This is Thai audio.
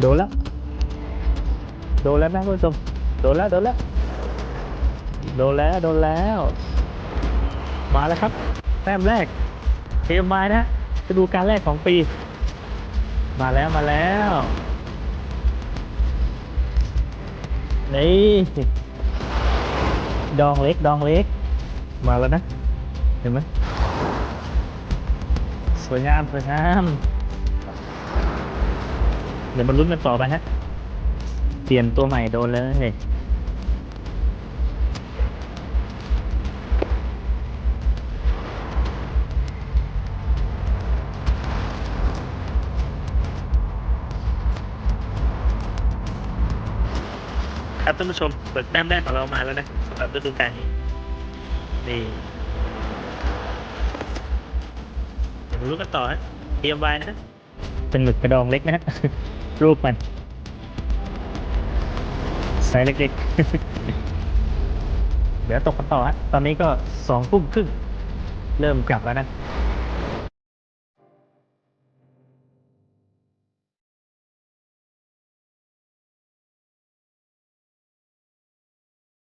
โดนแล้ว โดนแล้วนะคุณผู้ชม โดนแล้วโดนแล้ว โดนแล้วโดนแล้ว มาแล้วครับ แต้มแรกเทมไม้นะจะดูการแรกของปี มาแล้วมาแล้ว นี่ ดองเล็กดองเล็ก มาแล้วนะ เห็นไหมสวยงามสวยงาม เดี๋ยวมาลุ้นกันต่อไปฮะ เปลี่ยนตัวใหม่โดนเลยครับท่านผู้ชมเปิดแต้มแรกของเรามาแล้วนะสำหรับฤดูกาลนี้นี่เดี๋ยวมารู้กันต่อฮะเตรียมไว้นะ เป็นหมึกกระดองเล็กนะฮะ รูปมันไซส์เล็กๆ เดี๋ยวตกกันต่อฮะ ตอนนี้ก็สองทุ่มครึ่ง เริ่มกลับแล้วนะ